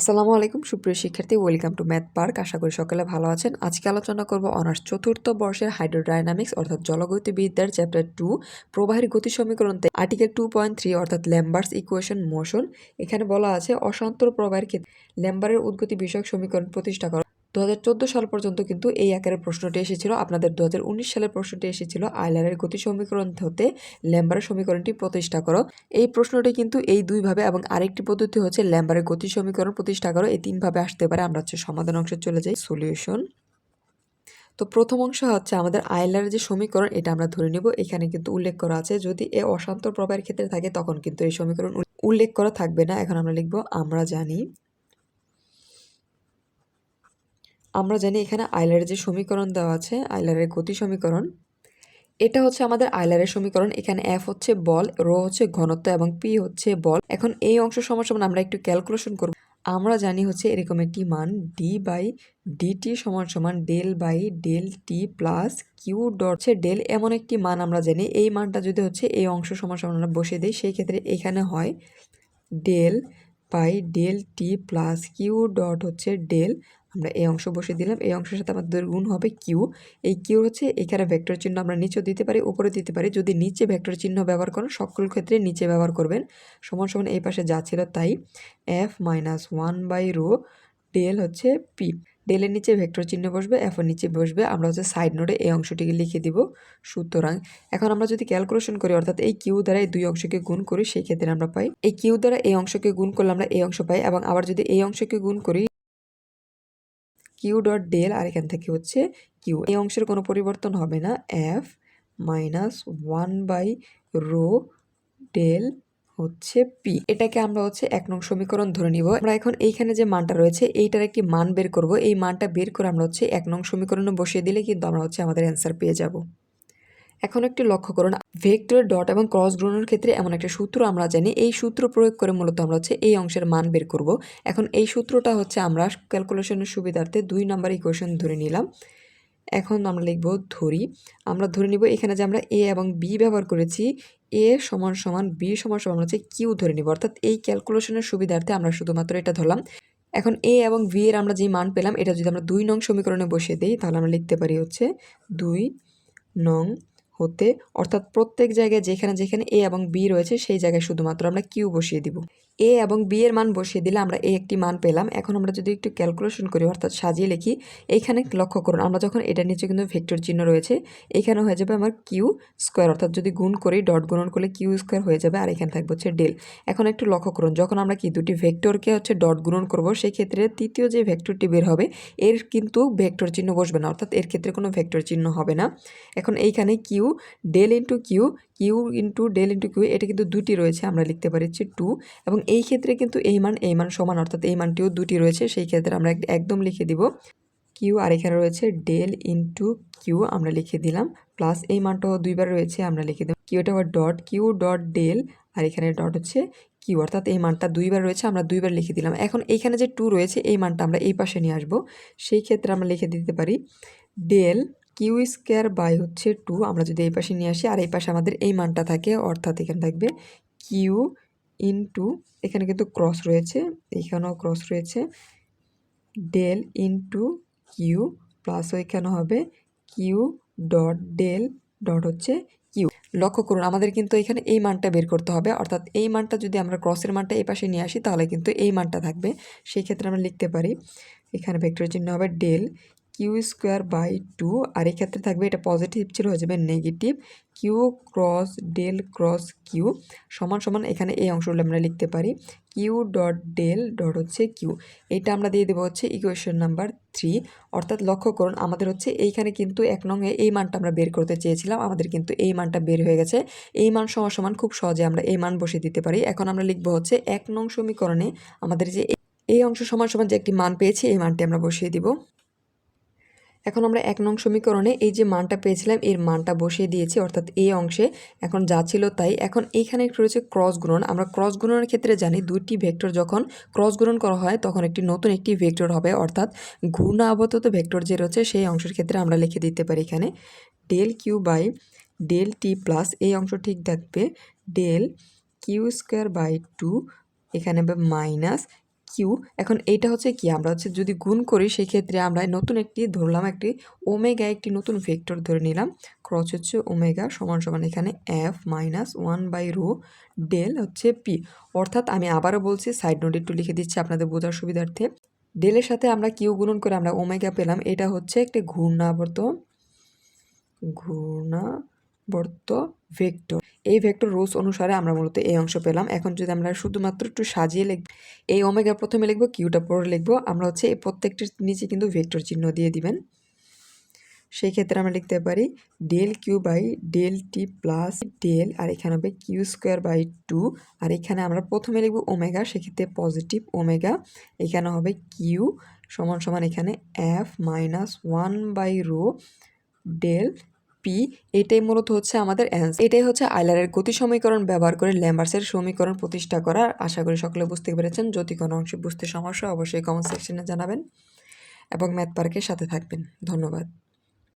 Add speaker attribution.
Speaker 1: আসসালামু আলাইকুম, সুপ্রিয় শিক্ষার্থী। ওয়েলকাম টু ম্যাথ পার্ক আশা করি সকলে ভালো আছেন। আজকে আলোচনা করব অনার্স চতুর্থ বর্ষের হাইড্রোডাইনামিক্স অর্থাৎ জলগতিবিদ্যার চ্যাপ্টার টু প্রবাহের গতি সমীকরণতে আর্টিকেল টু পয়েন্ট থ্রি অর্থাৎ ল্যাম্বার্স ইকুয়েশন মোশন এখানে বলা আছে অসন্তর প্রবাহের ক্ষেত্রে ল্যাম্বারের উদ্গতি বিষয়ক সমীকরণ প্রতিষ্ঠা করা দু হাজার চোদ্দ সাল পর্যন্ত কিন্তু এই আকারের প্রশ্নটি এসেছিল। আপনাদের দু সালের প্রশ্নটি এসেছিল, আইলারের গতি সমীকরণ হতে ল্যাম্বারের সমীকরণটি প্রতিষ্ঠা করো। এই প্রশ্নটি কিন্তু এই দুইভাবে এবং আরেকটি পদ্ধতি হচ্ছে ল্যাম্বারের গতি সমীকরণ প্রতিষ্ঠা করো। এই তিনভাবে আসতে পারে। আমরা হচ্ছে সমাধান অংশে চলে যাই। সলিউশন। তো প্রথম অংশ হচ্ছে আমাদের আইলারের যে সমীকরণ, এটা আমরা ধরে নেব। এখানে কিন্তু উল্লেখ করা আছে, যদি এ অশান্ত প্রবাহের ক্ষেত্রে থাকে, তখন কিন্তু এই সমীকরণ উল্লেখ করা থাকবে না। এখন আমরা লিখব, আমরা জানি আমরা জানি এখানে আইলারের যে সমীকরণ দেওয়া আছে, আইলারের গতি সমীকরণ, এটা হচ্ছে আমাদের আইলারের সমীকরণ। এখানে এফ হচ্ছে বল, রো হচ্ছে ঘনত্ব এবং পি হচ্ছে বল। এখন এই অংশ সমান আমরা একটু ক্যালকুলেশন করব। আমরা জানি হচ্ছে এরকম একটি মান ডি বাই ডিটি সমান সমান del by del T plus Q dot হচ্ছে ডেল এমন একটি মান আমরা জানি। এই মানটা যদি হচ্ছে এই অংশ সমান সমান আমরা বসিয়ে দিই, সেই ক্ষেত্রে এখানে হয় del by del T plus Q dot হচ্ছে ডেল আমরা এই অংশ বসে দিলাম। এই অংশের সাথে আমাদের গুণ হবে কিউ এই কিউ হচ্ছে এখানে ভেক্টর চিহ্ন আমরা নিচেও দিতে পারি উপরে দিতে পারি। যদি নিচে ভেক্টর চিহ্ন ব্যবহার করেন, সকল ক্ষেত্রে নিচে ব্যবহার করবেন। সমান সমান এই পাশে যা ছিল তাই। F minus one by rho del হচ্ছে পি ডেলের নিচে ভেক্টর চিহ্ন বসবে এফের নিচে বসবে। আমরা হচ্ছে সাইড নোটে এই অংশটিকে লিখে দিব সুতরাং। এখন আমরা যদি ক্যালকুলেশন করি, অর্থাৎ এই কিউ দ্বারা এই দুই অংশকে গুণ করি সেই ক্ষেত্রে আমরা পাই। এই কিউ দ্বারা এই অংশকে গুণ করলে আমরা এই অংশ পাই এবং আবার যদি এই অংশকে গুণ করি কিউ ডট ডেল আর এখান থেকে হচ্ছে কিউ এই অংশের কোনো পরিবর্তন হবে না। F minus one by rho del হচ্ছে পি এটাকে আমরা হচ্ছে এক নং সমীকরণ ধরে নিব। আমরা এখন এইখানে যে মানটা রয়েছে, এইটার একটি মান বের করব। এই মানটা বের করে আমরা হচ্ছে এক নং সমীকরণে বসিয়ে দিলে কিন্তু আমরা হচ্ছে আমাদের অ্যান্সার পেয়ে যাব। এখন একটি লক্ষ্য করুন, ভেক্টর ডট এবং ক্রস গ্রহণের ক্ষেত্রে এমন একটা সূত্র আমরা জানি। এই সূত্র প্রয়োগ করে মূলত আমরা হচ্ছে এই অংশের মান বের করব। এখন এই সূত্রটা হচ্ছে আমরা ক্যালকুলেশনের সুবিধার্থে দুই নাম্বার ইকুয়েশন ধরে নিলাম। এখন আমরা লিখব ধরি। আমরা ধরে নিব এখানে যে আমরা এ এবং বি ব্যবহার করেছি এ সমান সমান বি সমান সমান হচ্ছে কিউ ধরে নিব। অর্থাৎ এই ক্যালকুলেশনের সুবিধার্থে আমরা শুধুমাত্র এটা ধরলাম। এখন এ এবং ভি এর আমরা যে মান পেলাম, এটা যদি আমরা দুই নং সমীকরণে বসিয়ে দিই, তাহলে আমরা লিখতে পারি হচ্ছে দুই নং হতে অর্থাৎ প্রত্যেক জায়গায় যেখানে যেখানে এ এবং বি রয়েছে, সেই জায়গায় শুধুমাত্র আমরা কিউ বসিয়ে দিব। এ এবং বি এর মান বসিয়ে দিলে আমরা এ একটি মান পেলাম। এখন আমরা যদি একটু ক্যালকুলেশন করি, অর্থাৎ সাজিয়ে লিখি, এইখানে লক্ষ্য করুন, আমরা যখন এটার নিচে কিন্তু ভেক্টর চিহ্ন রয়েছে, এখানে হয়ে যাবে আমার কিউ স্কোয়ার অর্থাৎ যদি গুণ করি ডট গুণন করলে কিউ স্কোয়ার হয়ে যাবে, আর এখানে থাকবে হচ্ছে ডেল এখন একটু লক্ষ্য করুন, যখন আমরা কি দুটি ভেক্টরকে হচ্ছে ডট গুণন করব সেই ক্ষেত্রে তৃতীয় যে ভেক্টরটি বের হবে, এর কিন্তু ভেক্টর চিহ্ন বসবে না, অর্থাৎ এর ক্ষেত্রে কোনো ভেক্টর চিহ্ন হবে না। এখন এইখানে Q del into Q Q into del into Q, এটা কিন্তু দুটি রয়েছে, আমরা লিখতে পারি হচ্ছে টু। এবং এই ক্ষেত্রে কিন্তু এই মান এই মান সমান, অর্থাৎ এই মানটিও দুটি রয়েছে, সেই ক্ষেত্রে আমরা একদম লিখে দিব কিউ, আর এখানে রয়েছে ডেল ইন্টু কিউ, আমরা লিখে দিলাম, প্লাস এই মানটাও দুইবার রয়েছে, আমরা লিখে দেব কিউটা আবার ডট কিউ, ডট ডেল, আর এখানে ডট হচ্ছে কিউ, অর্থাৎ এই মানটা দুইবার রয়েছে, আমরা দুইবার লিখে দিলাম। এখন এইখানে যে টু রয়েছে, এই মানটা আমরা এই পাশে নিয়ে আসব, সেই ক্ষেত্রে আমরা লিখে দিতে পারি ডেল কিউ স্কোয়ার বাই হচ্ছে টু। আমরা যদি এই পাশে নিয়ে আসি, আর এই পাশে আমাদের এই মানটা থাকে, অর্থাৎ এখানে থাকবে কিউ ইন্টু, এখানে কিন্তু ক্রস রয়েছে, এখানেও ক্রস রয়েছে, ডেল ইন্টু কিউ প্লাস ওইখানে হবে কিউ ডট ডেল ডট হচ্ছে কিউ। লক্ষ্য করুন, আমাদের কিন্তু এখানে এই মানটা বের করতে হবে, অর্থাৎ এই মানটা যদি আমরা ক্রসের মানটা এই পাশে নিয়ে আসি, তাহলে কিন্তু এই মানটা থাকবে। সেই ক্ষেত্রে আমরা লিখতে পারি, এখানে ভেক্টর চিহ্ন হবে del Q square by two, আর এক্ষেত্রে থাকবে এটা পজিটিভ ছিল হয়ে যাবে negative Q cross del cross Q, সমান সমান এখানে এই অংশগুলো আমরা লিখতে পারি, কিউ ডট ডেল ডট হচ্ছে কিউ, এটা আমরা দিয়ে দেবো হচ্ছে ইকুয়েশন নাম্বার থ্রি অর্থাৎ লক্ষ্য করুন আমাদের হচ্ছে এইখানে কিন্তু এক নঙে এই মানটা আমরা বের করতে চেয়েছিলাম, আমাদের কিন্তু এই মানটা বের হয়ে গেছে, এই মান সমান সমান খুব সহজে আমরা এই মান বসে দিতে পারি, এখন আমরা লিখব হচ্ছে এক নং সমীকরণে আমাদের যে এই অংশ সমান সমান যে একটি মান পেয়েছি, এই মানটি আমরা বসিয়ে দিব। এখন আমরা এক নং সমীকরণে এই যে মানটা পেয়েছিলাম, এর মানটা বসিয়ে দিয়েছি, অর্থাৎ এই অংশে। এখন যা ছিল তাই। এখন এইখানে একটু রয়েছে ক্রস গুণন। আমরা ক্রস গুণনের ক্ষেত্রে জানি দুইটি ভেক্টর যখন ক্রস গুণন করা হয়, তখন একটি নতুন একটি ভেক্টর হবে, অর্থাৎ ঘূর্ণা আবদ্ধত ভেক্টর যে রয়েছে, সেই অংশের ক্ষেত্রে আমরা লিখে দিতে পারি এখানে। Del Q by del T plus এই অংশ ঠিক থাকবে। Del Q square by two এখানে মাইনাস কিউ এখন এইটা হচ্ছে কি? আমরা হচ্ছে যদি গুণ করি সেই ক্ষেত্রে আমরা নতুন একটি ধরলাম, একটি ওমেগা, একটি নতুন ভেক্টর ধরে নিলাম। ক্রস হচ্ছে ওমেগা সমান সমান এখানে F minus one by rho del হচ্ছে পি অর্থাৎ আমি আবারও বলছি সাইড নোট একটু লিখে দিচ্ছি আপনাদের বোঝার সুবিধার্থে। ডেলের সাথে আমরা কিউ গুণন করে আমরা ওমেগা পেলাম। এটা হচ্ছে একটি ঘূর্ণাবর্ত ঘূর্ণাবর্ত ভেক্টর। এই ভেক্টর রোজ অনুসারে আমরা মূলত এই অংশ পেলাম। এখন যদি আমরা শুধুমাত্র একটু সাজিয়ে লিখব, এই ওমেগা প্রথমে লিখব কিউটা পরে লিখব, আমরা হচ্ছে এই প্রত্যেকটির নিচে কিন্তু ভেক্টর চিহ্ন দিয়ে দিবেন। সেই ক্ষেত্রে আমরা লিখতে পারি del Q by del T plus del আর এখানে হবে কিউ স্কোয়ার বাই টু আর এখানে আমরা প্রথমে লিখব ওমেগা সেক্ষেত্রে পজিটিভ ওমেগা এখানে হবে কিউ সমান সমান এখানে F minus one by rho del P এটাই মূলত হচ্ছে আমাদের অ্যান্সার এটাই হচ্ছে আইলারের গতি সমীকরণ ব্যবহার করে ল্যাম্বার্সের সমীকরণ প্রতিষ্ঠা করা আশা করি সকলে বুঝতে পেরেছেন। যদি কোনো অংশে বুঝতে সমস্যা অবশ্যই কমেন্ট সেকশনে জানাবেন এবং ম্যাথ পার্কের সাথে থাকবেন। ধন্যবাদ।